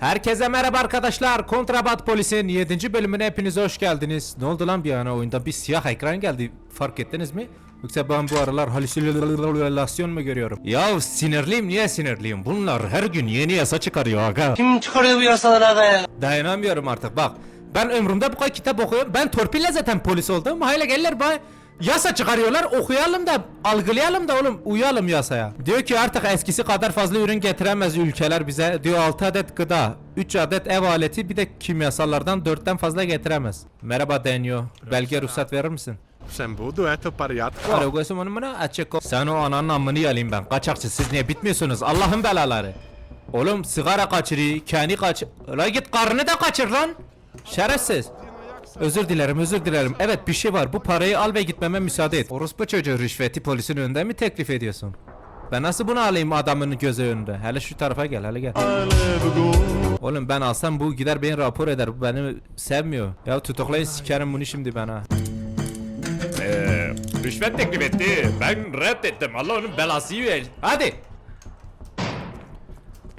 Herkese merhaba arkadaşlar. Kontrabat Polis'in 7. bölümüne hepiniz hoş geldiniz. Ne oldu lan bir ana oyunda bir siyah ekran geldi. Fark ettiniz mi? Yoksa ben bu aralar halüsinasyon mu görüyorum? Ya sinirliyim niye sinirliyim? Bunlar her gün yeni yasa çıkarıyor aga. Kim çıkarıyor bu yasaları aga ya? Dayanamıyorum artık bak. Ben ömrümde bu kadar kitap okuyorum. Ben torpille zaten polis oldum. Hala gelirler bana yasa çıkarıyorlar. Okuyalım da algılayalım da oğlum uyalım yasaya. Diyor ki artık eskisi kadar fazla ürün getiremez ülkeler bize. Diyor 6 adet gıda, 3 adet ev aleti bir de kimyasallardan 4'ten fazla getiremez. Merhaba Denyo. Belge ruhsat verir misin? Sen budu eto pariyat Alo gözüm onu bana açık ol. Sen o ananın amını yalayım ben. Kaçakçı siz niye bitmiyorsunuz? Allah'ın belaları. Oğlum sigara kaçırıyor, kendi kaç... La git karını da kaçır lan. Şerefsiz. Özür dilerim, özür dilerim. Evet bir şey var. Bu parayı al ve gitmeme müsaade et. Orospu çocuğu rüşveti polisin önünde mi teklif ediyorsun? Ben nasıl bunu alayım adamın gözü önünde? Hele şu tarafa gel, hele gel. Oğlum ben alsam bu gider beni rapor eder. Bu beni sevmiyor. Ya tutuklayın sikerim bunu şimdi ben ha. Ee, rüşvet teklif etti. Ben reddettim. Allah onun belasını ver. Hadi.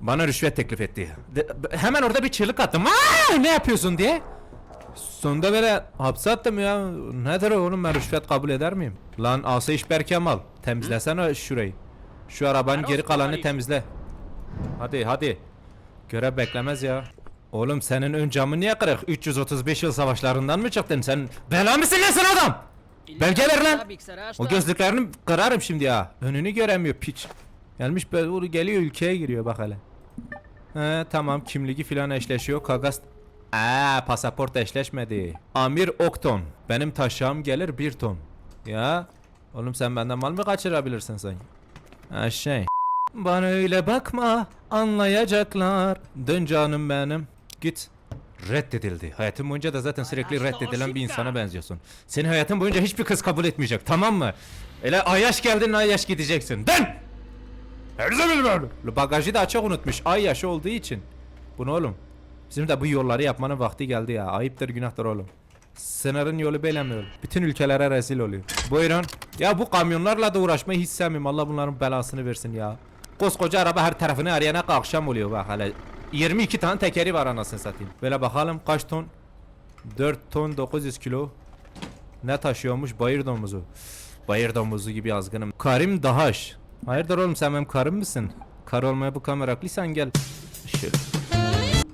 Bana rüşvet teklif etti. De- hemen orada bir çığlık attım. Aa, ne yapıyorsun diye. Sonunda böyle hapse attım ya. Nedir oğlum ben rüşvet kabul eder miyim? Lan Asayiş Berkemal. Temizlesene şurayı. Şu arabanın geri kalanını temizle. Hadi hadi. Görev beklemez ya. Oğlum senin ön camın niye kırık? 335 yıl savaşlarından mı çıktın sen? Bela mısın lan sen adam? Belge ver lan. O gözlüklerini kırarım şimdi ya. Önünü göremiyor piç. Gelmiş böyle geliyor ülkeye giriyor bak hele. He tamam kimliği filan eşleşiyor. Kagas Aa pasaport eşleşmedi. Amir Okton. Benim taşağım gelir bir ton. Ya. Oğlum sen benden mal mı kaçırabilirsin sen? Ha şey. Bana öyle bakma. Anlayacaklar. Dön canım benim. Git. Reddedildi. Hayatın boyunca da zaten sürekli reddedilen bir insana benziyorsun. Senin hayatın boyunca hiçbir kız kabul etmeyecek tamam mı? Öyle ayyaş geldin ayyaş gideceksin. Dön! Her zaman böyle. Bagajı da açık unutmuş. Ay yaşı olduğu için. Bu ne oğlum? Bizim de bu yolları yapmanın vakti geldi ya. Ayıptır günahtır oğlum. Sınırın yolu oğlum? Bütün ülkelere rezil oluyor. Buyurun. Ya bu kamyonlarla da uğraşmayı hiç sevmiyorum. Allah bunların belasını versin ya. Koskoca araba her tarafını arayana akşam oluyor bak hele. 22 tane tekeri var anasını satayım. Böyle bakalım kaç ton? 4 ton 900 kilo. Ne taşıyormuş? Bayır domuzu. Bayır domuzu gibi azgınım. Karim Dahaş. Hayırdır oğlum sen benim karım mısın? Kar olmaya bu kadar meraklıysan gel. Şöyle.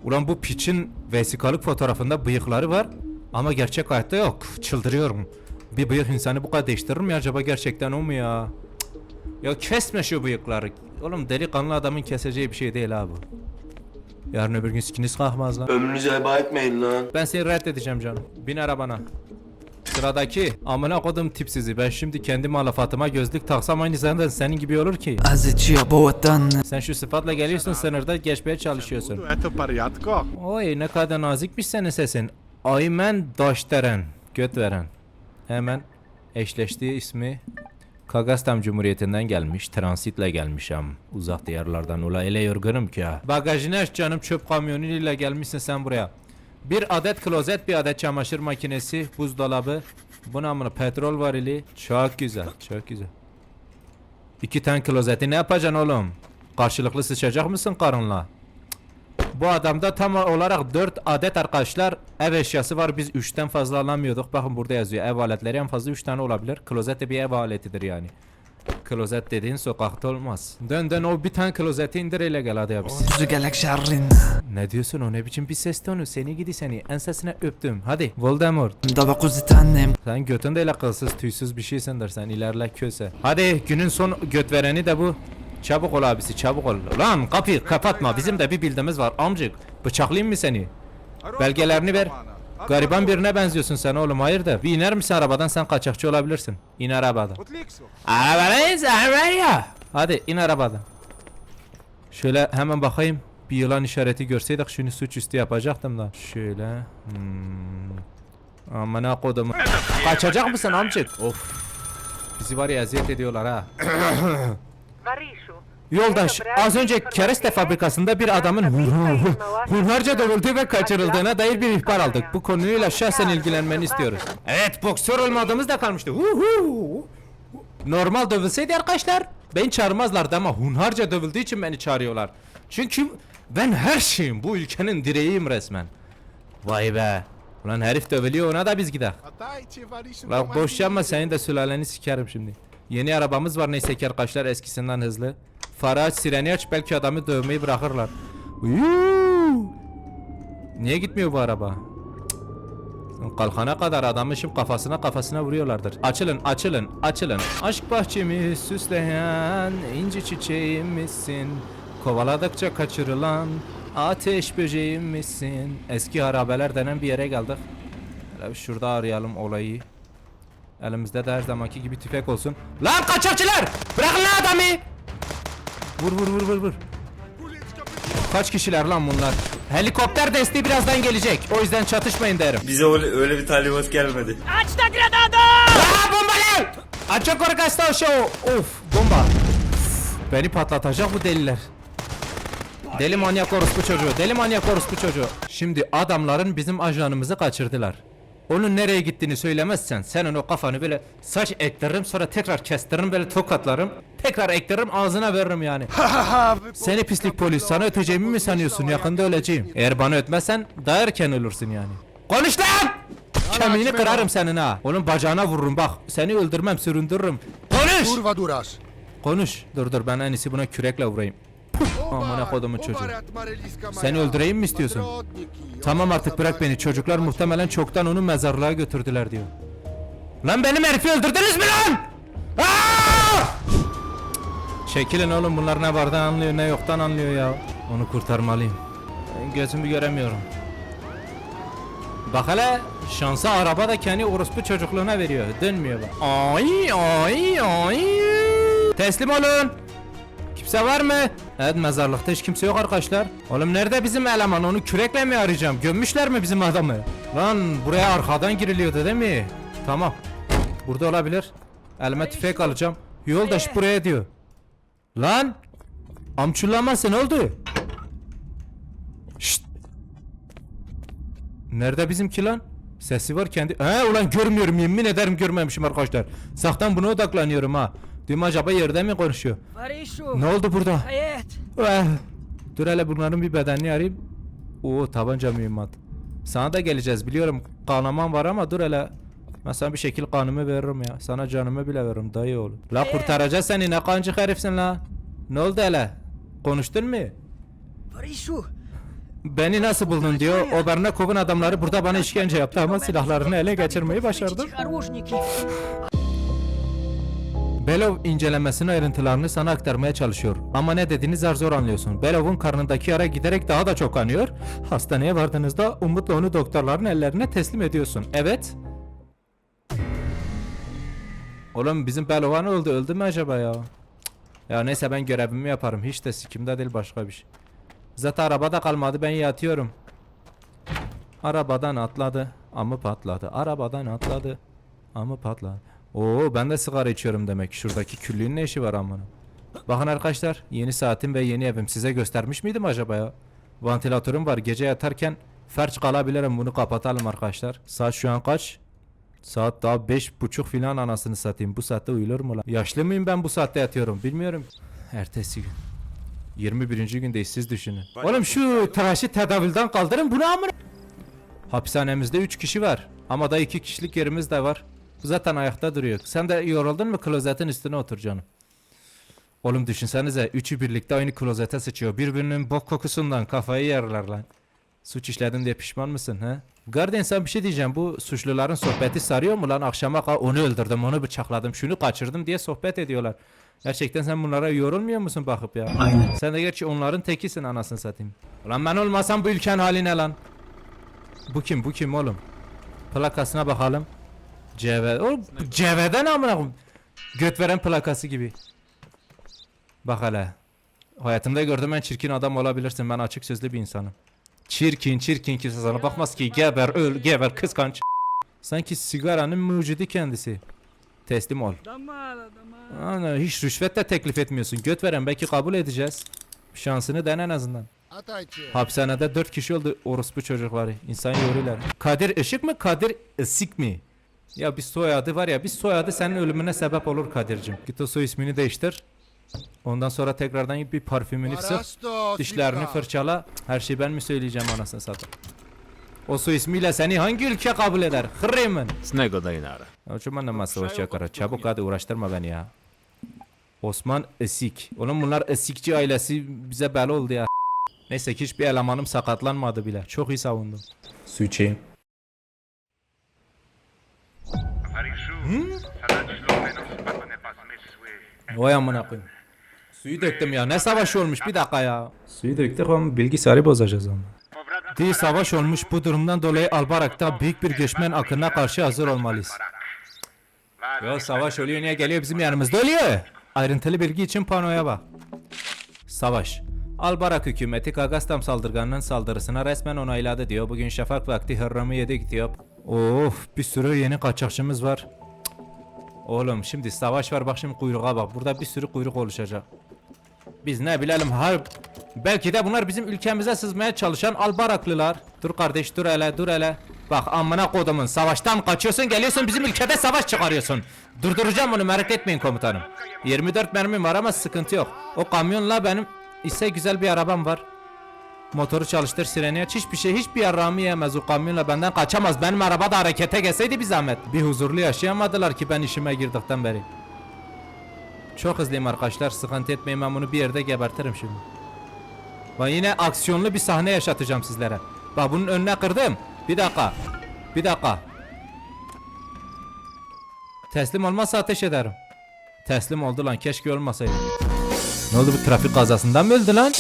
Ulan bu piçin vesikalık fotoğrafında bıyıkları var ama gerçek hayatta yok. Çıldırıyorum. Bir bıyık insanı bu kadar değiştirir mi acaba gerçekten o mu ya? Cık. Ya kesme şu bıyıkları. Oğlum delikanlı adamın keseceği bir şey değil ha bu. Yarın öbür gün sikiniz kalkmaz lan. Ömrünüzü heba etmeyin lan. Ben seni reddedeceğim canım. Bin arabana. Sıradaki amına kodum tipsizi. Ben şimdi kendi malafatıma gözlük taksam aynı zamanda senin gibi olur ki. Azıcıya boğatan Sen şu sıfatla geliyorsun sınırda geçmeye çalışıyorsun. eto pariyat ko. Oy ne kadar nazikmiş senin sesin. Aymen Daşderen. Göt veren. Hemen eşleştiği ismi Kagastam Cumhuriyeti'nden gelmiş. Transitle gelmişim. Uzak diyarlardan. Ula ele yorgunum ki ha. Bagajını aç canım çöp kamyonuyla gelmişsin sen buraya. Bir adet klozet, bir adet çamaşır makinesi, buzdolabı. Buna mı petrol varili. Çok güzel, çok güzel. İki tane klozeti ne yapacaksın oğlum? Karşılıklı sıçacak mısın karınla? Bu adamda tam olarak 4 adet arkadaşlar ev eşyası var. Biz 3'ten fazla alamıyorduk. Bakın burada yazıyor. Ev aletleri en fazla 3 tane olabilir. Klozet de bir ev aletidir yani. Klozet dediğin sokakta olmaz. Dön dön o bir tane klozeti indir ile gel hadi abi. Yüzü gelek şerrin Ne diyorsun o ne biçim bir ses tonu? Seni gidi seni. Ensesine öptüm. Hadi Voldemort. Da kuzi tanem Sen götün de öyle kılsız tüysüz bir şeysindir sen ilerle köse. Hadi günün son göt vereni de bu. Çabuk ol abisi çabuk ol. Lan kapıyı kapatma bizim de bir bildiğimiz var amcık. Bıçaklayayım mı seni? Belgelerini ver. Gariban birine benziyorsun sen oğlum hayırdır? Bir iner misin arabadan sen kaçakçı olabilirsin. İn arabadan. Arabadan in sen var ya. Hadi in arabadan. Şöyle hemen bakayım. Bir yılan işareti görseydik şunu suçüstü yapacaktım da. Şöyle. Hmm. Amına kodum. Kaçacak mısın amcık? Of. Bizi var ya eziyet ediyorlar ha. Yoldaş, az önce kereste fabrikasında bir adamın hun- hunharca dövüldüğü ve kaçırıldığına dair bir ihbar aldık. Bu konuyla şahsen ilgilenmeni istiyoruz. Evet, boksör olmadığımız da kalmıştı. Huhu. Normal dövülseydi arkadaşlar, beni çağırmazlardı ama hunharca dövüldüğü için beni çağırıyorlar. Çünkü ben her şeyim. Bu ülkenin direğiyim resmen. Vay be. Ulan herif dövülüyor ona da biz nici Bak boş yapma senin de sülaleni sikerim şimdi. Yeni arabamız var neyse ki arkadaşlar eskisinden hızlı. Farı aç sireni aç belki adamı dövmeyi bırakırlar. Uyuu. Niye gitmiyor bu araba? Kalkana kadar adamı şimdi kafasına kafasına vuruyorlardır. Açılın açılın açılın. Aşk bahçemi süsleyen inci çiçeğim misin? Kovaladıkça kaçırılan ateş böceğim misin? Eski harabeler denen bir yere geldik. Hele şurada arayalım olayı. Elimizde de her zamanki gibi tüfek olsun. Lan kaçakçılar! Bırakın lan adamı! Vur vur vur vur vur. Kaç kişiler lan bunlar? Helikopter desteği birazdan gelecek. O yüzden çatışmayın derim. Bize öyle, öyle bir talimat gelmedi. Aa bombalı! Açık orkestra show. Of bomba. Uf, Beni patlatacak bu deliler. Deli manyak orospu çocuğu. Deli manyak orospu çocuğu. Şimdi adamların bizim ajanımızı kaçırdılar. Onun nereye gittiğini söylemezsen senin o kafanı böyle saç ektiririm sonra tekrar kestiririm böyle tokatlarım. Tekrar ektiririm ağzına veririm yani. Seni pislik polis sana öteceğimi mi sanıyorsun yakında öleceğim. Eğer bana ötmezsen daha erken ölürsün yani. Konuş lan! Kemiğini kırarım senin ha. Onun bacağına vururum bak. Seni öldürmem süründürürüm. Konuş! Kurva duras. Konuş. Dur dur ben en iyisi buna kürekle vurayım. Amına kodumun çocuğu. Seni öldüreyim mi istiyorsun? Tamam artık bırak beni. Çocuklar muhtemelen çoktan onu mezarlığa götürdüler diyor. Lan benim herifi öldürdünüz mü lan? Aa! Çekilin oğlum bunlar ne vardan anlıyor ne yoktan anlıyor ya. Onu kurtarmalıyım. Ben Gözümü göremiyorum. Bak hele şansa araba da kendi orospu çocukluğuna veriyor. Dönmüyor bak. Ay ay ay. Teslim olun. Kimse var mı? Evet mezarlıkta hiç kimse yok arkadaşlar. Oğlum nerede bizim eleman? Onu kürekle mi arayacağım? Gömmüşler mi bizim adamı? Lan buraya arkadan giriliyordu değil mi? Tamam. Burada olabilir. Elime tüfek alacağım. Yoldaş buraya diyor. Lan! Amçullaması ne oldu? Şşt! Nerede bizimki lan? Sesi var kendi... He ulan görmüyorum yemin ederim görmemişim arkadaşlar. Saktan buna odaklanıyorum ha. Diyorum acaba yerde mi konuşuyor? Ne oldu burada? Eh, Dur hele bunların bir bedenini arayayım. Oo tabanca mühimmat. Sana da geleceğiz biliyorum. Kanaman var ama dur hele. Ben sana bir şekil kanımı veririm ya. Sana canımı bile veririm dayı oğlum. La kurtaracağız seni ne kancık herifsin la. Ne oldu hele? Konuştun mu? Beni nasıl buldun diyor. O Bernakov'un adamları burada bana işkence yaptı ama silahlarını ele geçirmeyi başardım. Belov incelemesinin ayrıntılarını sana aktarmaya çalışıyor. Ama ne dediğini zar zor anlıyorsun. Belov'un karnındaki yara giderek daha da çok kanıyor. Hastaneye vardığınızda umutla onu doktorların ellerine teslim ediyorsun. Evet. Oğlum bizim Belova ne oldu? Öldü mü acaba ya? Ya neyse ben görevimi yaparım. Hiç de sikimde değil başka bir şey. Zaten arabada kalmadı ben yatıyorum. Arabadan atladı. Amı patladı. Arabadan atladı. Amı patladı. Oo ben de sigara içiyorum demek. Şuradaki küllüğün ne işi var amına? Bakın arkadaşlar yeni saatim ve yeni evim size göstermiş miydim acaba ya? Vantilatörüm var gece yatarken felç kalabilirim bunu kapatalım arkadaşlar. Saat şu an kaç? Saat daha beş buçuk filan anasını satayım. Bu saatte uyulur mu lan? Yaşlı mıyım ben bu saatte yatıyorum bilmiyorum. Ertesi gün. 21. gündeyiz siz düşünün. Oğlum şu tıraşı tedavülden kaldırın bunu amına. Hapishanemizde 3 kişi var. Ama da 2 kişilik yerimiz de var. Zaten ayakta duruyor. Sen de yoruldun mu klozetin üstüne otur canım. Oğlum düşünsenize üçü birlikte aynı klozete sıçıyor. Birbirinin bok kokusundan kafayı yerler lan. Suç işledin diye pişman mısın he? Garden sen bir şey diyeceğim. Bu suçluların sohbeti sarıyor mu lan? Akşama kadar onu öldürdüm, onu bıçakladım, şunu kaçırdım diye sohbet ediyorlar. Gerçekten sen bunlara yorulmuyor musun bakıp ya? Aynen. Sen de gerçi onların tekisin anasını satayım. Ulan ben olmasam bu ülkenin hali ne lan? Bu kim? Bu kim oğlum? Plakasına bakalım. CV. Oğlum CV'den amına koyayım. Göt veren plakası gibi. Bak hele. Hayatımda gördüğüm en çirkin adam olabilirsin. Ben açık sözlü bir insanım. Çirkin çirkin kimse sana bakmaz ki. Geber öl geber kıskanç. Sanki sigaranın mucidi kendisi. Teslim ol. Ana, hiç rüşvet de teklif etmiyorsun. Göt veren belki kabul edeceğiz. Şansını dene en azından. Atayçı. Hapishanede dört kişi oldu orospu çocukları. İnsan yoruyorlar. Kadir Işık mı Kadir Isık mı? Ya bir soyadı var ya bir soyadı senin ölümüne sebep olur Kadir'cim. Git o soy ismini değiştir. Ondan sonra tekrardan bir parfümünü sık. Dişlerini fırçala. Her şeyi ben mi söyleyeceğim anasını satayım. O su ismiyle seni hangi ülke kabul eder? Hırrımın. Snego dayınara. Ya şu bana masa hoşça kara. Çabuk hadi uğraştırma beni ya. Osman Esik. Oğlum bunlar Esikçi ailesi bize bela oldu ya. Neyse ki hiçbir elemanım sakatlanmadı bile. Çok iyi savundum. Su içeyim. Vay amına koyayım. Suyu döktüm ya. Ne savaş olmuş bir dakika ya. Suyu döktük ama bilgisayarı bozacağız ama. Değil savaş olmuş bu durumdan dolayı Albarak'ta büyük bir göçmen akınına karşı hazır olmalıyız. Yo savaş oluyor niye geliyor bizim yanımızda oluyor. Ayrıntılı bilgi için panoya bak. Savaş. Albarak hükümeti Kagastam saldırganının saldırısına resmen onayladı diyor. Bugün şafak vakti hırrımı yedik diyor. Of bir sürü yeni kaçakçımız var. Oğlum şimdi savaş var bak şimdi kuyruğa bak. Burada bir sürü kuyruk oluşacak. Biz ne bilelim harp. Belki de bunlar bizim ülkemize sızmaya çalışan Albaraklılar. Dur kardeş dur hele dur hele. Bak amına kodumun savaştan kaçıyorsun geliyorsun bizim ülkede savaş çıkarıyorsun. Durduracağım bunu merak etmeyin komutanım. 24 mermim var ama sıkıntı yok. O kamyonla benim ise güzel bir arabam var. Motoru çalıştır sireni aç hiçbir şey hiçbir yarrağımı yemez o kamyonla benden kaçamaz. Benim araba da harekete geçseydi bir zahmet. Bir huzurlu yaşayamadılar ki ben işime girdikten beri. Çok hızlıyım arkadaşlar sıkıntı etmeyin ben bunu bir yerde gebertirim şimdi. Bak yine aksiyonlu bir sahne yaşatacağım sizlere. Bak bunun önüne kırdım. Bir dakika. Bir dakika. Teslim olmazsa ateş ederim. Teslim oldu lan keşke olmasaydı. Ne oldu bu trafik kazasından mı öldü lan?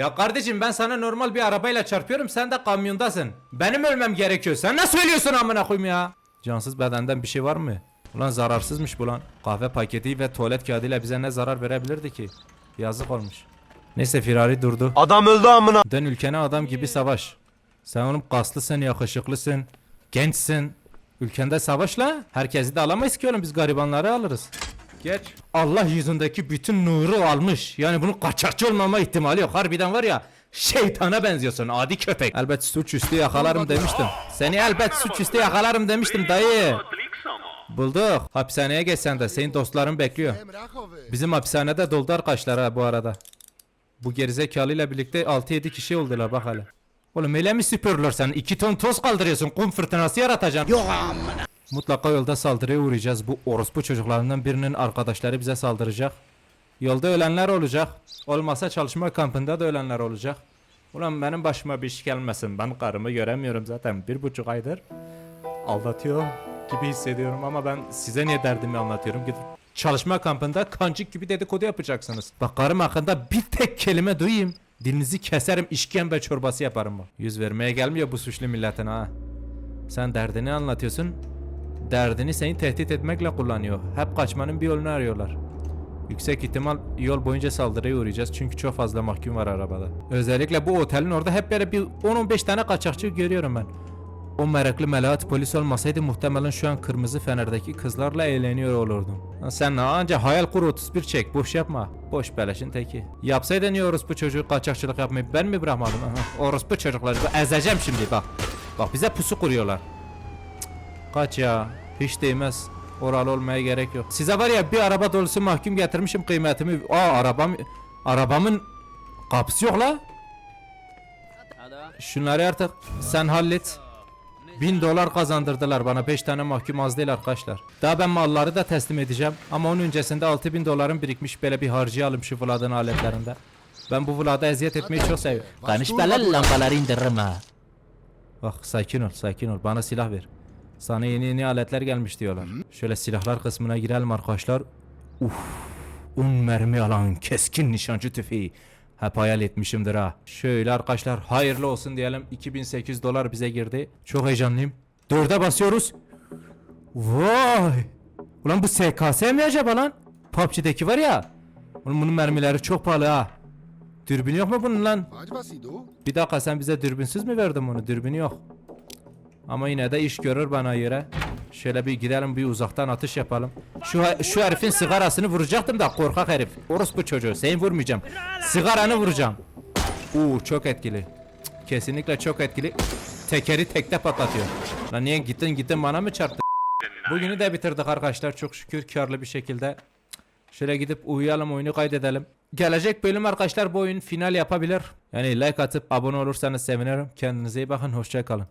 Ya kardeşim ben sana normal bir arabayla çarpıyorum sen de kamyondasın. Benim ölmem gerekiyor. Sen nasıl söylüyorsun amına koyayım ya? Cansız bedenden bir şey var mı? Ulan zararsızmış bu lan. Kahve paketi ve tuvalet kağıdıyla bize ne zarar verebilirdi ki? Yazık olmuş. Neyse firari durdu. Adam öldü amına. Dön ülkene adam gibi savaş. Sen oğlum kaslısın, yakışıklısın, gençsin. Ülkende savaşla herkesi de alamayız ki oğlum biz garibanları alırız. Geç. Allah yüzündeki bütün nuru almış. Yani bunun kaçakçı olmama ihtimali yok. Harbiden var ya şeytana benziyorsun adi köpek. Elbet suçüstü yakalarım demiştim. Seni elbet suçüstü yakalarım demiştim dayı. Bulduk. Hapishaneye geç sen de. Senin dostların bekliyor. Bizim hapishanede doldu arkadaşlar ha bu arada. Bu gerizekalıyla birlikte 6-7 kişi oldular bak hele. Oğlum öyle mi süpürürler sen? 2 ton toz kaldırıyorsun. Kum fırtınası yaratacaksın. Yok Mutlaka yolda saldırıya uğrayacağız. Bu orospu çocuklarından birinin arkadaşları bize saldıracak. Yolda ölenler olacak. Olmasa çalışma kampında da ölenler olacak. Ulan benim başıma bir iş gelmesin. Ben karımı göremiyorum zaten. Bir buçuk aydır aldatıyor gibi hissediyorum ama ben size niye derdimi anlatıyorum? Gidip çalışma kampında kancık gibi dedikodu yapacaksınız. Bak karım hakkında bir tek kelime duyayım. Dilinizi keserim işkembe çorbası yaparım. Yüz vermeye gelmiyor bu suçlu milletin ha. Sen derdini anlatıyorsun. Derdini seni tehdit etmekle kullanıyor. Hep kaçmanın bir yolunu arıyorlar. Yüksek ihtimal yol boyunca saldırıya uğrayacağız çünkü çok fazla mahkum var arabada. Özellikle bu otelin orada hep böyle bir 10-15 tane kaçakçı görüyorum ben. O meraklı melahat polis olmasaydı muhtemelen şu an kırmızı fenerdeki kızlarla eğleniyor olurdum. Sen anca hayal kur 31 çek boş yapma. Boş beleşin teki. Yapsaydın niye orospu çocuğu kaçakçılık yapmayı ben mi bırakmadım? Aha, orospu çocukları ezeceğim şimdi bak. Bak bize pusu kuruyorlar. Kaç ya hiç değmez. Oralı olmaya gerek yok. Size var ya bir araba dolusu mahkum getirmişim kıymetimi. Aa arabam arabamın kapısı yok la. Şunları artık sen hallet. Bin dolar kazandırdılar bana 5 tane mahkum az değil arkadaşlar. Daha ben malları da teslim edeceğim. Ama onun öncesinde 6000 dolarım birikmiş böyle bir harcayalım şu Vlad'ın aletlerinde. Ben bu Vlad'a eziyet etmeyi çok seviyorum. Kanış belal lambaları indiririm ha. Bak sakin ol sakin ol bana silah ver. Sana yeni yeni aletler gelmiş diyorlar. Şöyle silahlar kısmına girelim arkadaşlar. Uf. Un mermi alan keskin nişancı tüfeği. Hep hayal etmişimdir ha. Şöyle arkadaşlar hayırlı olsun diyelim. 2800 dolar bize girdi. Çok heyecanlıyım. Dörde basıyoruz. Vay. Ulan bu SKS mi acaba lan? PUBG'deki var ya. Oğlum bunun mermileri çok pahalı ha. Dürbün yok mu bunun lan? Bir dakika sen bize dürbünsüz mü verdin bunu? Dürbünü yok. Ama yine de iş görür bana göre. Şöyle bir gidelim bir uzaktan atış yapalım. Şu şu herifin sigarasını vuracaktım da korkak herif. Orospu çocuğu. Seni vurmayacağım. Sigaranı vuracağım. Uuu çok etkili. Kesinlikle çok etkili. Tekeri tekte patlatıyor. Lan niye gittin gittin bana mı çarptın? Bugünü de bitirdik arkadaşlar çok şükür karlı bir şekilde. Şöyle gidip uyuyalım oyunu kaydedelim. Gelecek bölüm arkadaşlar bu oyun final yapabilir. Yani like atıp abone olursanız sevinirim. Kendinize iyi bakın. Hoşça kalın.